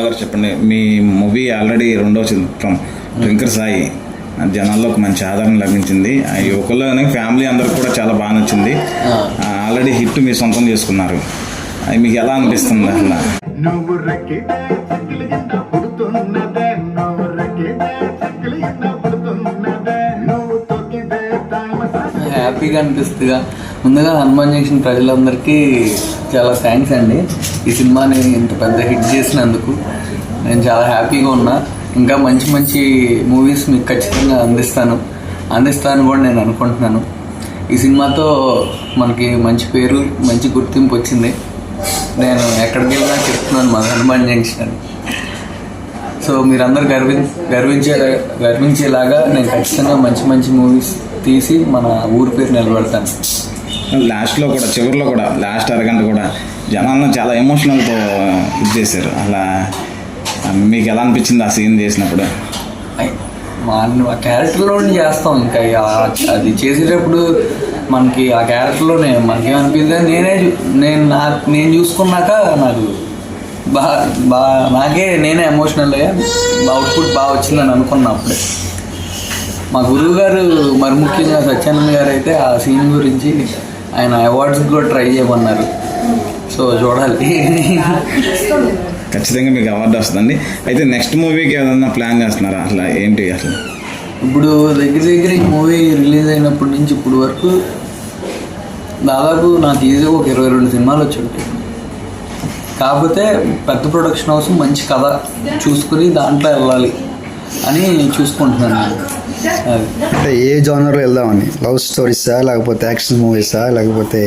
శర్మ గారు చెప్పండి. మీ movie already రెండో చిత్రం ట్వింకర్ సాయి. జనాల్లో ఒక మంచి ఆదరణ లభించింది. ఆ యువకుల్లోనే ఫ్యామిలీ అందరికి కూడా చాలా బాగా నచ్చింది. ఆల్రెడీ హిట్ మీరు సొంతం చేసుకున్నారు. అది మీకు ఎలా అనిపిస్తుంది అసలు హ్యాపీగా అనిపిస్తుందిగా. ముందుగా హనుమాన్ జంక్షన్ ప్రజలందరికీ చాలా థ్యాంక్స్ అండి. ఈ సినిమాని ఇంత పెద్ద హిట్ చేసినందుకు. నేను చాలా హ్యాపీగా ఉన్నా. ఇంకా మంచి మంచి మూవీస్ మీకు ఖచ్చితంగా అందిస్తాను. అందిస్తాను కూడా నేను అనుకుంటున్నాను. ఈ సినిమాతో మనకి మంచి పేరు మంచి గుర్తింపు వచ్చింది. నేను ఎక్కడికి వెళ్ళినా చెప్తున్నాను మా హనుమాన్ జంక్షన్ అని. సో మీరందరూ గర్వి గర్వించే గర్వించేలాగా నేను ఖచ్చితంగా మంచి మంచి మూవీస్ తీసి మన ఊరి పేరు నిలబెడతాను. లాస్ట్లో కూడా చివరిలో కూడా లాస్ట్ అరగంట కూడా జనాలను చాలా ఎమోషనల్తో ఇది చేశారు. అలా మీకు ఎలా అనిపించింది ఆ సీన్ చేసినప్పుడు? మా ఆ క్యారెక్టర్లోనే చేస్తాం ఇంకా అది చేసేటప్పుడు మనకి ఆ క్యారెక్టర్లోనే మనకేమనిపించింది నేనే నేను నా నేను చూసుకున్నాక నాకు బాగా బా నాకే నేనే ఎమోషనల్ అయ్యా. అవుట్పుట్ బాగా వచ్చిందని అనుకున్నా అప్పుడే. మా గురువు గారు మరి ముఖ్యంగా సత్యానంద్ గారు అయితే ఆ సీన్ గురించి ఆయన అవార్డ్స్ కూడా ట్రై చేయమన్నారు. సో చూడాలి. ఖచ్చితంగా మీకు అవార్డు వస్తుందండి. అయితే నెక్స్ట్ మూవీకి ఏదైనా ప్లాన్ చేస్తున్నారా? అసలు ఏంటి అసలు? ఇప్పుడు దగ్గర దగ్గర ఈ మూవీ రిలీజ్ అయినప్పటి నుంచి ఇప్పుడు వరకు దాదాపు నాకు ఈజీగా ఒక ఇరవై రెండు సినిమాలు వచ్చి ఉంటాయి. కాకపోతే పెద్ద ప్రొడక్షన్ హౌస్ మంచి కథ చూసుకుని దాంట్లో వెళ్ళాలి అని చూసుకుంటున్నాను. అంటే ఏ జానర్లో వెళ్దామని? లవ్ స్టోరీసా లేకపోతే యాక్షన్ మూవీసా లేకపోతే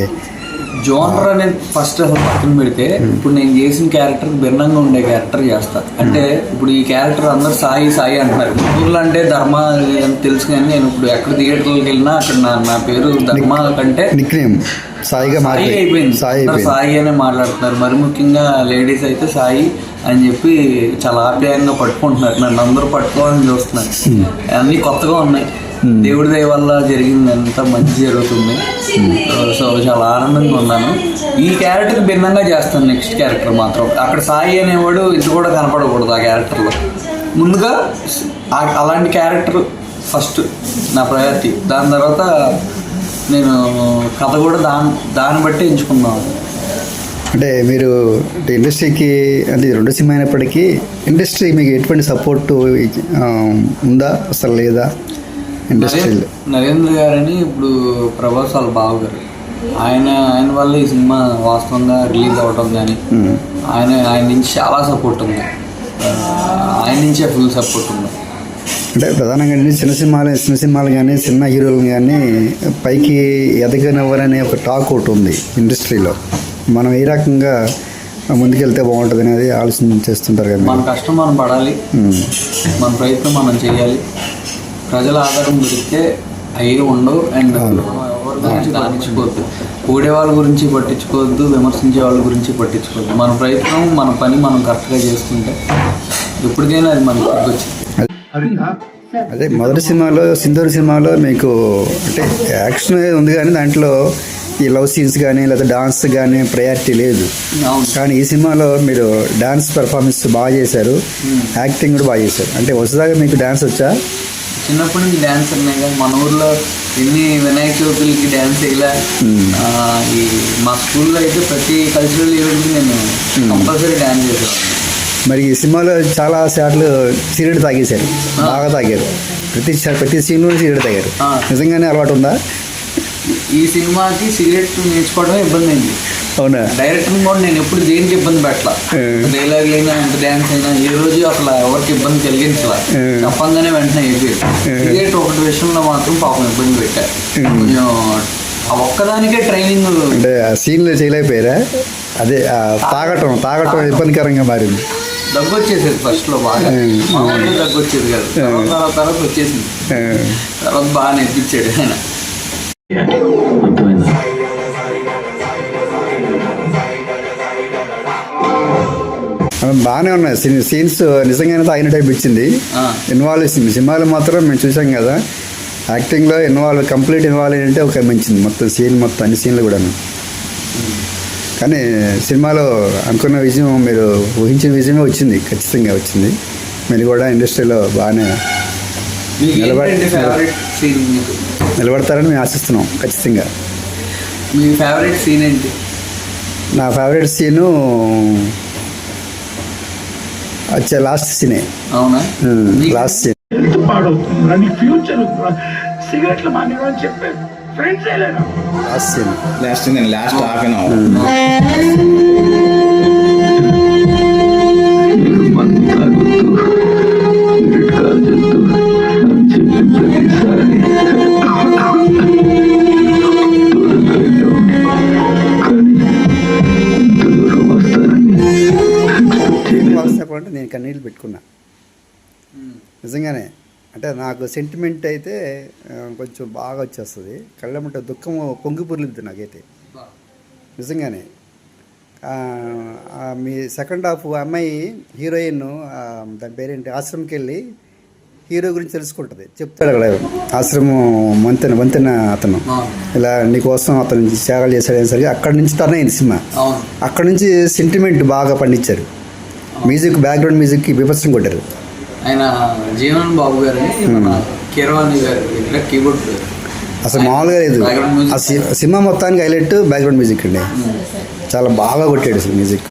జోనర్ అనేది ఫస్ట్ అసలు పక్కన పెడితే ఇప్పుడు నేను చేసిన క్యారెక్టర్ భిన్నంగా ఉండే క్యారెక్టర్ చేస్తా. అంటే ఇప్పుడు ఈ క్యారెక్టర్ అందరు సాయి సాయి అంటున్నారు. ఊర్లో అంటే ధర్మ తెలుసు కానీ నేను ఇప్పుడు ఎక్కడ థియేటర్కి వెళ్ళినా అక్కడ నా నా పేరు ధర్మ కంటే సాయిగా సాయి అయిపోయింది. సాయి అందరూ అయిపోయింది. సాయి అనే మాట్లాడుతున్నారు. మరి ముఖ్యంగా లేడీస్ అయితే సాయి అని చెప్పి చాలా ఆప్యాయంగా పట్టుకుంటున్నారు. నన్ను అందరూ పట్టుకోవాలని చూస్తున్నారు. అన్నీ కొత్తగా ఉన్నాయి. దేవుడి దయ వల్ల జరిగింది అంతా మంచి జరుగుతుంది. సో చాలా ఆనందంగా ఉన్నాను. ఈ క్యారెక్టర్ భిన్నంగా చేస్తాను నెక్స్ట్ క్యారెక్టర్ మాత్రం. అక్కడ సాయి అనేవాడు ఇది కూడా కనపడకూడదు ఆ క్యారెక్టర్లో ముందుగా ఆ- అలాంటి క్యారెక్టర్ ఫస్ట్ నా ప్రయారిటీ దాని తర్వాత నేను కథ కూడా దాని దాన్ని బట్టి ఎంచుకున్నాను. అంటే మీరు అంటే ఇండస్ట్రీకి అంటే ఇది రెండు సినిమా అయినప్పటికీ ఇండస్ట్రీ మీకు ఎటువంటి సపోర్ట్ ఉందా? అసలు లేదా? ఇండస్ట్రీలో నరేంద్ర- గారని ఇప్పుడు ప్రభాస్ వాళ్ళ బావ గారు. ఆయన ఆయన వల్ల ఈ సినిమా వాస్తవంగా రిలీజ్ అవ్వటం కానీ. ఆయన ఆయన నుంచి చాలా సపోర్ట్ ఉంది. ఆయన నుంచే ఫుల్ సపోర్ట్ ఉంది. అంటే ప్రధానంగా చిన్న సినిమాలు చిన్న సినిమాలు కానీ చిన్న హీరోలు కానీ పైకి ఎదగనివ్వరనే ఒక టాక్ ఒకటి ఉంది ఇండస్ట్రీలో. మనం ఏ రకంగా ముందుకెళ్తే బాగుంటుంది అనేది ఆలోచన చేస్తుంటారు కదా మన. కష్టం మనం పడాలి. మన ప్రయత్నం మనం చేయాలి. ప్రజల ఆధారం దొరికితే అయ్యి ఉండవు అండ్ దానించుకోవద్దు కూడే వాళ్ళ గురించి పట్టించుకోవద్దు విమర్శించే వాళ్ళ గురించి పట్టించుకోవద్దు. మన ప్రయత్నం మన పని మనం కరెక్ట్గా చేసుకుంటే ఎప్పటికైనా అది మనకు వచ్చింది అదే మొదటి సినిమాలో సింధూరి సినిమాలో మీకు అంటే యాక్షన్ అనేది ఉంది కానీ దాంట్లో ఈ లవ్ సీన్స్ కానీ లేదా డాన్స్ కానీ ప్రయారిటీ లేదు. కానీ ఈ సినిమాలో మీరు డాన్స్ పెర్ఫార్మెన్స్ బాగా చేశారు. యాక్టింగ్ కూడా బాగా చేశారు. అంటే వస్తుందాగా మీకు డాన్స్ వచ్చా? చిన్నప్పటి నుంచి డ్యాన్స్ ఉన్నాయి కానీ మన ఊర్లో ఎన్ని వినాయక చవితులకి డ్యాన్స్ ఆ, ఈ మా స్కూల్లో అయితే ప్రతి కల్చరల్ ఈవెంట్కి నేను కంపల్సరీ డ్యాన్స్ చేసేవాడిని మరి ఈ సినిమాలో చాలా సార్లు సిగరెట్ తాగేశారు బాగా తాగారు. ప్రతి ప్రతి సీన్లో సిగరెట్ తాగారు. నిజంగానే అలవాటు ఉందా? ఈ సినిమాకి సిగరెట్ నేర్చుకోవడమే ఇబ్బంది అయింది. అవునా? డైరెక్టర్ కూడా నేను ఎప్పుడు దేనికి ఇబ్బంది పెట్టలా. డైలాగ్ అయినా ఎంత డ్యాన్స్ అయినా ఏ రోజు అసలు ఎవరికి ఇబ్బంది కలిగించలా. ఏ. చెప్పంగానే వెంటనే అయిపోయాడు. సిగరెట్ ఒకటి విషయంలో మాత్రం పాపం ఇబ్బంది పెట్టారు కొంచెం ఆ ఒక్కదానికే ట్రైనింగ్ అంటే ఆ సీన్లో చేయలేకపోయారా? అదే తాగటం తాగటం ఇబ్బందికరంగా మారింది. దగ్గు వచ్చేసేది ఫస్ట్లో బాగా. మామూలుగా దగ్గు వచ్చేది కాదు. తర్వాత తర్వాత వచ్చేసింది. తర్వాత బాగా నేర్పించాడు ఆయన. బాగానే ఉన్నాయి. సీన్- సీన్స్ నిజంగానే తాగిన టైప్ ఇచ్చింది. ఇన్వాల్వ్ సినిమాలు మాత్రం మేము చూసాం కదా. యాక్టింగ్లో ఇన్వాల్వ్ కంప్లీట్ ఇన్వాల్వ్ ఏంటంటే ఒక మంచిది. మొత్తం సీన్ మొత్తం అన్ని సీన్లు కూడా కానీ సినిమాలో అనుకున్న విజయం మీరు ఊహించిన విజయమే వచ్చింది. ఖచ్చితంగా వచ్చింది. మీరు కూడా ఇండస్ట్రీలో బాగానే నిలబడి- నిలబడతారని మేము ఆశిస్తున్నాం. ఖచ్చితంగా. మీ ఫేవరెట్ సీన్ ఏంటి? నా ఫేవరెట్ సీను వచ్చే లాస్ట్ సీనే అవునా? లాస్ట్ సీన్ పాడవుతుంది? నీ ఫ్యూచర్ సిగరెట్లు మానేవా అని చెప్పే ఫ్రెండ్స్ లాస్ట్ సీన్ లాస్ట్ నేను లాస్ట్ హాఫ్ అన్ అవర్ చెప్పాలంటే నేను కన్నీళ్ళు పెట్టుకున్నా. నిజంగానే. అంటే నాకు సెంటిమెంట్ అయితే కొంచెం బాగా వచ్చేస్తుంది. కళ్ళమంటే దుఃఖం పొంగి పొర్లిద్ది నాకైతే. నిజంగానే. మీ సెకండ్ హాఫ్ అమ్మాయి హీరోయిన్ దాని పేరేంటి? ఆశ్రమంకి వెళ్ళి హీరో గురించి తెలుసుకుంటుంది. చెప్తాడు అక్కడ ఆశ్రమం వంతెన వంతెన అతను. ఇలా నీకోసం అతను సేవలు చేశాడు సరిగా అక్కడి నుంచి టర్న్ అయింది సినిమా. అక్కడ నుంచి సెంటిమెంట్ బాగా పండించారు. మ్యూజిక్ బ్యాక్గ్రౌండ్ మ్యూజిక్కి బీభత్సం కొట్టారు. ఆయన జీవన్ బాబు గారిని మన కీరవాణి గారి కీబోర్డ్. అసలు మామూలుగా లేదు. ఆ సినిమా మొత్తానికి హైలైట్ బ్యాక్గ్రౌండ్ మ్యూజిక్ అండి. చాలా బాగా కొట్టాడు అసలు మ్యూజిక్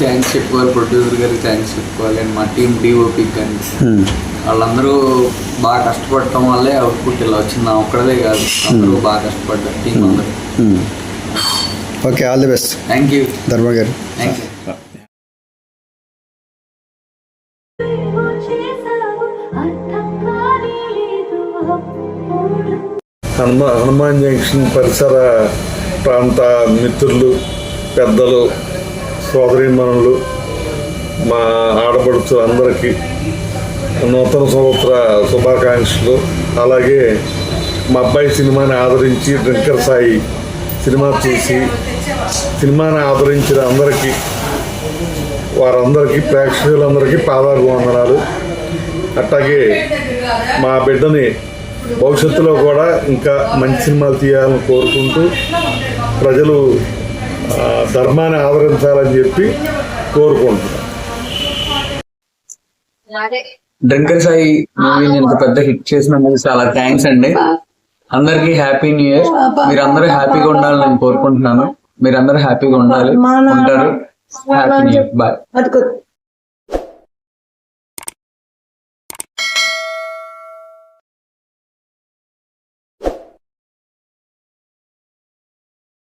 థ్యాంక్స్ చెప్పుకోవాలి ప్రొడ్యూసర్ గారికి థ్యాంక్స్ చెప్పుకోవాలి అండ్ మా టీం డిఓపికి కానీ వాళ్ళందరూ బాగా కష్టపడటం వల్లే అవుట్పుట్ ఇలా వచ్చింది. ఒక్కడదే కాదు అందరూ బాగా కష్టపడ్డారు టీం అందరూ. Okay all the best thank you Dharma garu. Thank you Hanuma Hanuman junction పరిసర ప్రాంత మిత్రులు పెద్దలు సోదరీమణులు మా ఆడపడుచు అందరికీ నూతన సంవత్సర శుభాకాంక్షలు. అలాగే మా అబ్బాయి సినిమాని ఆదరించి డ్రింకర్ సాయి సినిమా చూసి సినిమాని ఆదరించిన అందరికీ వారందరికీ ప్రేక్షకులందరికీ పాదాభివందనాలు అట్లాగే మా బిడ్డని భవిష్యత్తులో కూడా ఇంకా మంచి సినిమాలు తీయాలని కోరుకుంటూ ప్రజలు ధర్మాన్ని ఆదరించాలని చెప్పి కోరుకుంటున్నాను డ్రింకర్ సాయి మూవీని ఇంత పెద్ద హిట్ చేసినందుకు చాలా థ్యాంక్స్ అండి. అందరికీ హ్యాపీ న్యూ ఇయర్ మీరందరూ హ్యాపీగా ఉండాలని నేను కోరుకుంటున్నాను. మీరందరూ హ్యాపీగా ఉండాలి. ఉంటారు. Happy new year bye